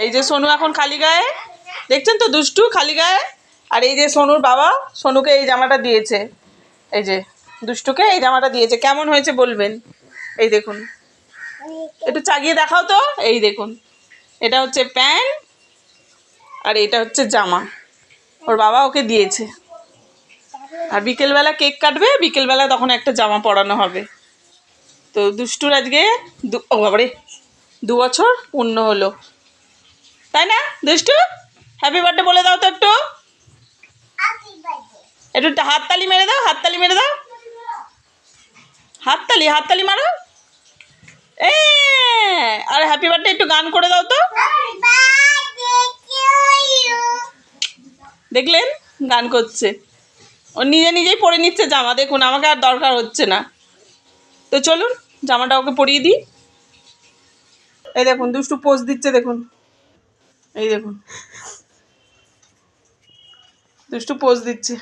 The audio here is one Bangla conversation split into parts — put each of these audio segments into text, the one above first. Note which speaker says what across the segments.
Speaker 1: এই যে সোনু এখন খালি গায়ে, দেখছেন তো দুষ্টু খালি গায়ে? আর এই যে সোনুর বাবা, সোনুকে এই জামাটা দিয়েছে। এই যে দুষ্টুকে এই জামাটা দিয়েছে। কেমন হয়েছে বলবেন? এই দেখুন। একটু চাগিয়ে দেখাও তো। এই দেখুন। এটা হচ্ছে প্যান্ট আর এটা হচ্ছে জামা। ওর বাবা ওকে দিয়েছে। আর বিকেলবেলা কেক কাটবে, বিকেলবেলা তখন একটা জামা পরানো হবে। তো দুষ্টুর আজকে দু- বাবারে, দু বছর পূর্ণ হলো। তাই না, দুষ্টু? হ্যাপি বার্থডে বলে দাও তো একটু। একটু হাততালি মেরে দাও, হাততালি মেরে দাও। হাততালি হাততালি মারো। এ, আর হ্যাপি বার্থডে একটু গান করে দাও তো। দেখলেন? গান করছে। ও নিজে নিজেই পরে নিচ্ছে জামা, দেখুন, আমাকে আর দরকার হচ্ছে না। তো চলুন, জামাটা ওকে পরিয়ে দিই। এই দেখুন, দুষ্টু পোজ দিচ্ছে, দেখুন। এই দেখুন। দুষ্টু পোজ দিচ্ছে।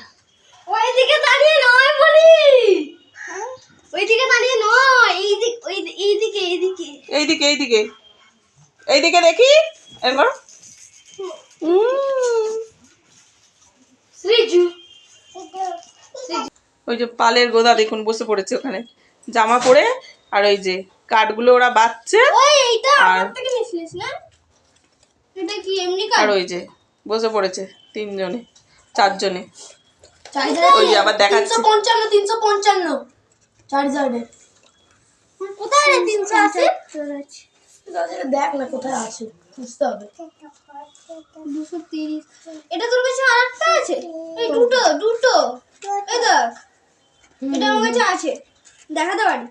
Speaker 2: ওইদিকে দাঁড়িয়ে নয় বলি। ওইদিকে দাঁড়িয়ে নয়। এইদিক এইদিকে এইদিকে।
Speaker 1: এইদিকে এইদিকে। এইদিকে দেখি। এরপর উম,
Speaker 2: শ্রীজু
Speaker 1: ওই যে পালের গোদা দেখুন বসে পড়েছে ওখানে। জামা পরে আর ওই যে কাঠগুলো ওরা বাচ্ছে আর-
Speaker 2: আমার থেকে নিয়েছিলিস না এটা কি এমনি
Speaker 1: আর
Speaker 2: কাট
Speaker 1: ওই যে বসে পড়েছে তিনজনে চারজনে। ওই যে আবার দেখাচ্ছে।
Speaker 2: তিনশো পঞ্চান্ন তিনশো পঞ্চান্ন। চার্জারে কোথায় রে তিনশো আছে? দেখ না কোথায় আছে বুঝতে হবে। দুশো তিরিশ। এটা তোর কাছে আরেকটা আছে? এই দুটো দুটো। এই দেখ এটা আমার কাছে আছে। দেখাতে পারি?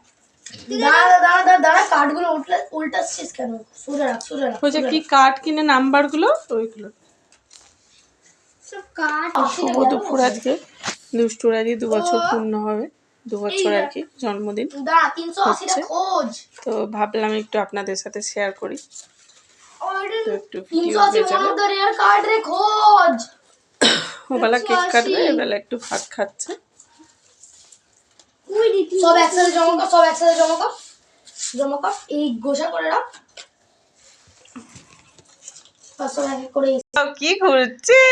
Speaker 2: দাঁড়া দাঁড়া দাঁড়া দাঁড়া কাঠগুলো উল্টে উল্টাচ্ছিস কেন? সরে রাখ সরে রাখ
Speaker 1: ওই কি কাঠ কিনে নাম্বারগুলো ওইগুলো।
Speaker 2: সব কাঠ
Speaker 1: শুভ দুপুর আজকে। দু বছর পূর্ণ হবে। দু বছর আর কি জন্মদিন। হচ্ছে। তো ভাবলাম একটু আপনাদের সাথে শেয়ার করি। তো একটু ভিডিও হয়ে যাবে ওবেলা কেক কাটবে এবেলা একটু ভাত খাচ্ছে।
Speaker 2: সব একসাথে জমা কর সব একসাথে জমা কর জমা কর এই গোসা করে রাখ
Speaker 1: কি ঘুরছে?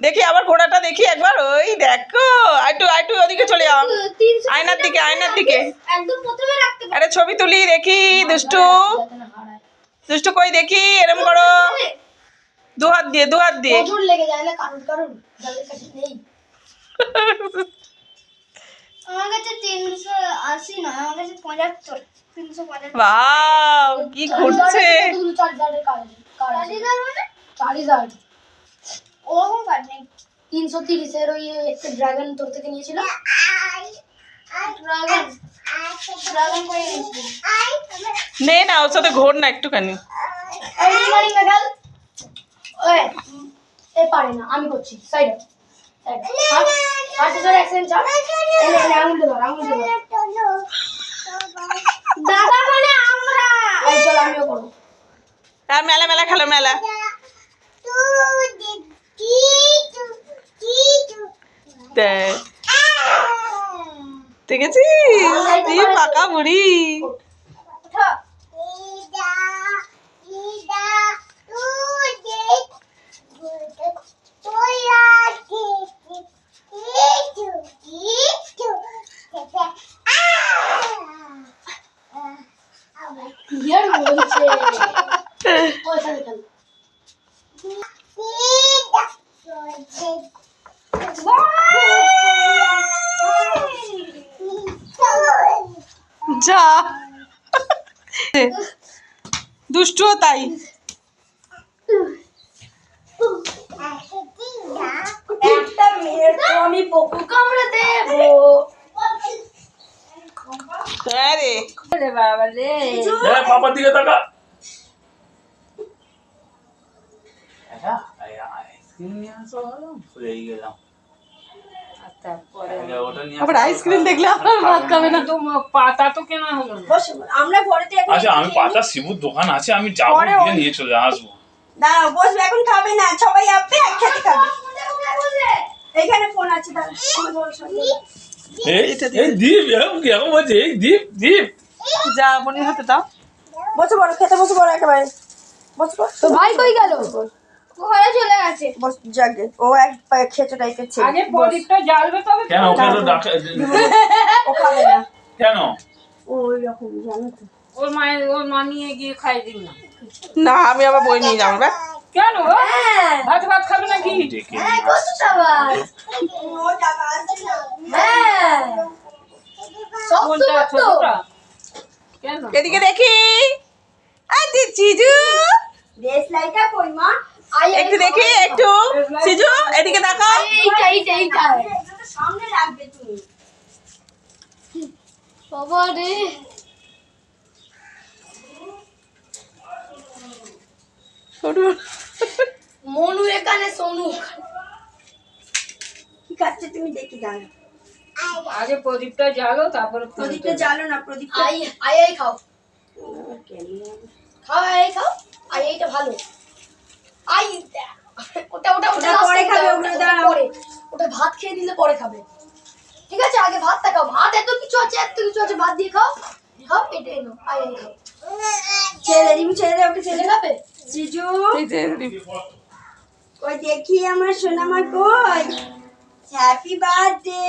Speaker 1: দেখি আবার ঘোড়াটা দেখি একবার ওই দেখো। আইটু আইটু ওদিকে চলে যাও আয়নার দিকে আয়নার দিকে।
Speaker 2: একদম
Speaker 1: আরে ছবি তুলি দেখি দুষ্টু। দুষ্টু কই দেখি এরম করো। দু হাত দিয়ে দু হাত দিয়ে
Speaker 2: লেগে যায় না কারণ কারণ নেই। আমার কাছে তিনশো আশি নয় আমার কাছে পঁচাত্তর তিনশো পঁচাত্তর।
Speaker 1: কি
Speaker 2: চার্জার মানে? কার্ড নেই। তিনশো তিরিশের ওই একটা ড্রাগন তোর থেকে নিয়েছিল। ড্রাগন ড্রাগন করে নিয়েছিল
Speaker 1: নে না ওর সাথে ঘোর না একটুখানি।
Speaker 2: পারে না আমি করছি সাইড
Speaker 1: মেলা মেলা খেলো মেলা। দেখেছিস? এই পাকা বুড়ি।
Speaker 2: ইয়ার বলছে ওই সাথে খেল
Speaker 1: যা। দুষ্টুও তাই
Speaker 2: একটা মেয়ের তো আমি বকু কামড়ে দেবো
Speaker 1: হ্যাঁ রে
Speaker 3: হ্যাঁ পাপার দিকে তাকা আইসক্রিম নিয়ে আসা হলো ভুলেই গেলাম আগে ওটা নিয়ে
Speaker 1: আবার আইসক্রিম দেখলে আমার ভাত খাবে না
Speaker 4: পাতা তো কেনা হলো না।
Speaker 2: আমরা পরেতে এখন
Speaker 3: আচ্ছা আমি পাতা শিবুর দোকান আছে আমি যাব
Speaker 2: পরে
Speaker 3: গিয়ে
Speaker 2: ওই-
Speaker 3: নিয়ে চলে আসব
Speaker 5: দাঁড়াও বসবে এখন খাবে না সবাই আপনি একসাথে খাবে এখানে ফোন আছে দাঁড়া আমার বড় সঙ্গে।
Speaker 3: এই এই দীপ এরকম কি এখন বলছে এই দীপ দীপ
Speaker 1: যা বোনের হাতে দাও।
Speaker 5: বসে পড়ো খেতে বসে পড়ো একেবারে। বস বস।
Speaker 2: তো ভাই কই গেল? ঘরে চলে গেছে।
Speaker 5: বস ও এক খেচো টাইপের ছেলে
Speaker 4: আগে প্রদীপটা জ্বালবে তবে
Speaker 3: কেন ওকে তো ডাকে
Speaker 5: ও খাবে না।
Speaker 3: কেন?
Speaker 5: ওই রকম জানো তো।
Speaker 4: ওর মায়ের ওর মা নিয়ে গিয়ে খাই দিন না।
Speaker 1: না আমি আবার বই নিয়ে যাব ব্যাস।
Speaker 4: কেন গো?
Speaker 2: হ্যাঁ।
Speaker 4: ভাত ভাত খাবে নাকি?
Speaker 2: হ্যাঁ
Speaker 5: না
Speaker 2: সব তো
Speaker 1: এদিকে দেখি। আরে জিজু
Speaker 5: দেশ লাইটা কই মা।
Speaker 2: আই
Speaker 1: একটু দেখি একটু। সিজু এদিকে তাকাও
Speaker 2: এইটা এইটা এইটা।
Speaker 5: সামনে রাখবে তুমি।
Speaker 2: বাবা রে
Speaker 1: ছোট
Speaker 2: মনু এখানে সোনু।
Speaker 5: কি খাচ্ছে তুমি দেখি জানো
Speaker 4: আগে প্রদীপটা জ্বালো তারপরে
Speaker 5: প্রদীপটা জ্বালো। না প্রদীপটা
Speaker 2: আই আই আই খাও খাও আই আই খাও। আই এইটা ভালো। আই ওটা ওটা ওটা
Speaker 5: ওটা পরে খাবে,
Speaker 2: ওটা পরে। ওটা ভাত খেয়ে দিলে পরে খাবে। ঠিক আছে আগে ভাতটা খাও ভাত এত কিছু আছে এত কিছু আছে ভাত দিয়ে খাও। খাও এটা এনো আই আই খাও
Speaker 5: ছেলে রিমি ছেলে ওকে
Speaker 2: ছেলে খাবে?
Speaker 5: জিজু
Speaker 1: এই যে।
Speaker 5: ওই দেখি আমার সোনামা কই? হ্যাপি বার্থডে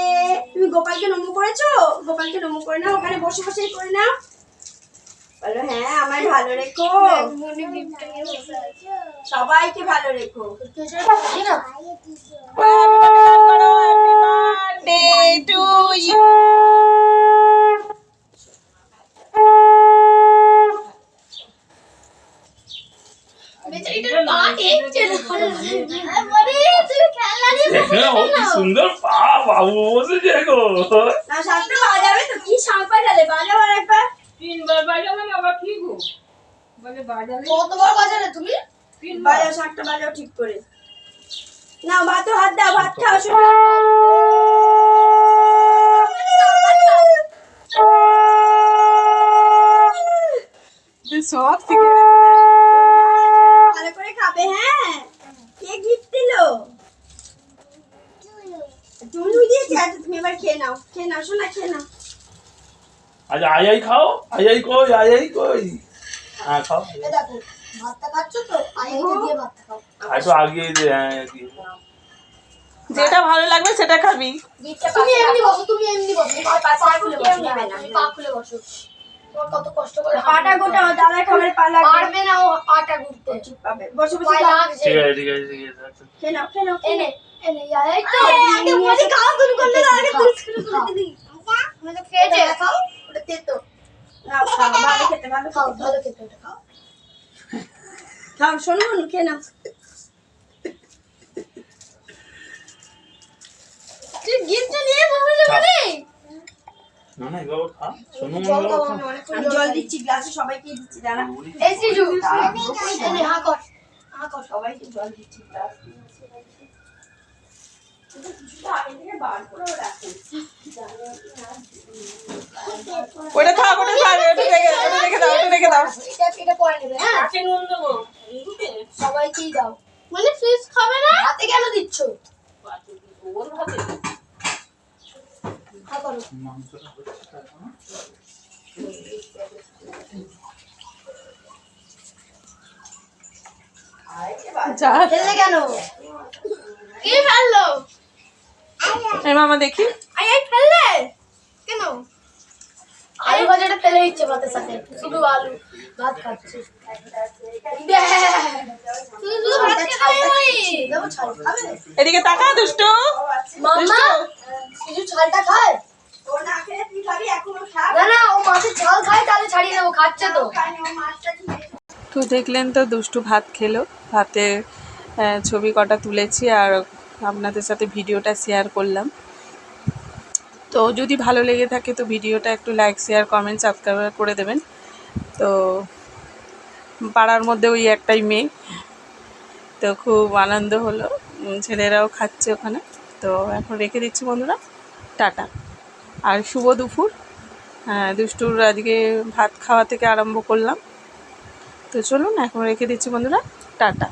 Speaker 5: তুমি গোপালকে নমো করেছ? গোপালকে নমো করে নাও, ওখানে বসে বসেই করে নাও। বলো হ্যাঁ আমায় ভালো রেখো।
Speaker 2: বসে
Speaker 5: সবাইকে ভালো রেখো।
Speaker 1: হ্যাপি বার্থডে টু ইউ
Speaker 3: সুন্দর পা বাবু
Speaker 4: তিনবার বাজালাম আবার কি গো? বলে বাজালে।
Speaker 2: কতবার তুমি?
Speaker 4: তিনবার।
Speaker 5: বাজাও বাজাও ঠিক করে। না ভাত হাত দাও ভাত খাও শোনো
Speaker 1: সব শিখে
Speaker 5: করে খাবে হ্যাঁ? কে গিফট দিল? দিয়েছে আচ্ছা তুমি এবার খেয়ে নাও খেয়ে নাও শোনা খেয়ে নাও।
Speaker 3: আজ আই আই খাও? আই আই কই আই আই কই? হ্যাঁ খাও।
Speaker 2: এ দেখো ভাতটা খাচ্ছ তো? আই আইটা দিয়ে ভাতটা খাও।
Speaker 3: একটু আগে দে হ্যাঁ এগিয়ে দে।
Speaker 1: যেটা ভালো লাগবে সেটা খাবি।
Speaker 2: তুমি এমনি বসো তুমি এমনি বসো। পা খুলে বসো
Speaker 5: না।
Speaker 2: পা খুলে বসো। তোমার কত কষ্ট করে
Speaker 5: পাটা গোটা দাদা খাবারের পা লাগবে
Speaker 2: পারবে না ও পাটা ঘুরতে।
Speaker 5: ঠিক পাবে বসে বসে
Speaker 2: পায়ে
Speaker 5: খাও
Speaker 2: লাগছে।
Speaker 3: ঠিক আছে ঠিক আছে ঠিক আছে।
Speaker 5: খেয়ে নাও
Speaker 2: এনে এনে এই তো।
Speaker 5: আগে বলি খাও শুরু করলে আগে তুমি শুরু করে দিবি
Speaker 2: তুমি তো খাও। ওটা তেতো
Speaker 5: নাও খাও ভালো খেতে ভালো
Speaker 2: খাও ভালো খেতে ওটা খাও।
Speaker 5: খাও শোনো মনু খেয়ে নাও।
Speaker 2: তুই গিফট নিয়ে বসে যাবি
Speaker 3: না না খা শোনো
Speaker 2: জল আমি
Speaker 5: জল দিচ্ছি গ্লাসে সবাইকে দিচ্ছি দাঁড়া।
Speaker 2: এই সিজু হা কর। হা কর
Speaker 5: সবাইকে জল দিচ্ছি গ্লাস আগে থেকে বার করেও রাখুন
Speaker 1: ওটা থাক ওটা থাক ওটা রেখে ওটা রেখে দাও ওটা রেখে দাও।
Speaker 2: এটা এটা পরে নেবে হ্যাঁ।
Speaker 4: কাছে নুন দেবো
Speaker 2: সবাইকেই দাও। মানে ফ্রিজ খাবে না? হাতে কেন দিচ্ছ?
Speaker 4: ওর ভাতে
Speaker 2: হা করো কেন কে ফেলল
Speaker 1: মামা দেখি।
Speaker 2: ফেললে কেন আলু ভাজাটা ফেলে দিচ্ছে ভাতের সাথে। শুধু আলু ভাত খাচ্ছে।
Speaker 1: এদিকে তাকা দুষ্টু।
Speaker 2: মাম্মা কিছু ছালটা খায়
Speaker 5: ও না খেলে তুই খাবি এখনও খাও
Speaker 2: তো।
Speaker 1: দেখলেন তো দুষ্টু ভাত খেলো। ভাতের ছবি কটা তুলেছি আর আপনাদের সাথে ভিডিওটা শেয়ার করলাম। তো যদি ভালো লেগে থাকে তো ভিডিওটা একটু লাইক শেয়ার কমেন্ট সাবস্ক্রাইব করে দেবেন। তো পাড়ার মধ্যে ওই একটাই মেয়ে। তো খুব আনন্দ হলো। ছেলেরাও খাচ্ছে ওখানে। তো এখন রেখে দিচ্ছি বন্ধুরা। টাটা। আর শুভ দুপুর। দুষ্টুর আজকে ভাত খাওয়া থেকে আরম্ভ করলাম। তো চলুন এখন রেখে দিচ্ছি বন্ধুরা টাটা।